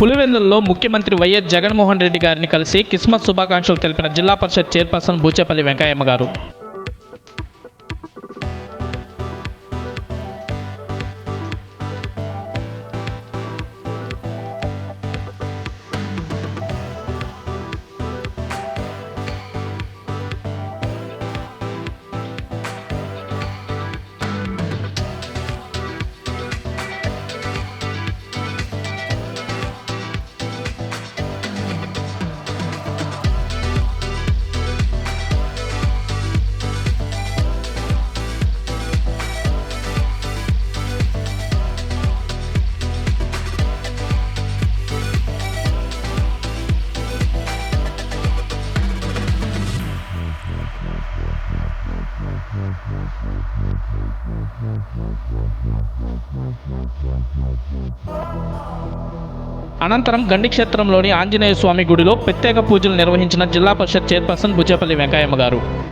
పులివెందుల్లో ముఖ్యమంత్రి వైఎస్ జగన్మోహన్ రెడ్డి గారిని కలిసి క్రిస్మస్ శుభాకాంక్షలు తెలిపిన జిల్లా పరిషత్ చైర్పర్సన్ బూచేపల్లి వెంకయ్యమ్మ గారు. అనంతరం గండి క్షేత్రంలోని ఆంజనేయ స్వామి గుడిలో ప్రత్యేక పూజలు నిర్వహించిన జిల్లా పరిషత్ చైర్పర్సన్ బుచ్చేపల్లి వెంకయ్యమ్మ గారు.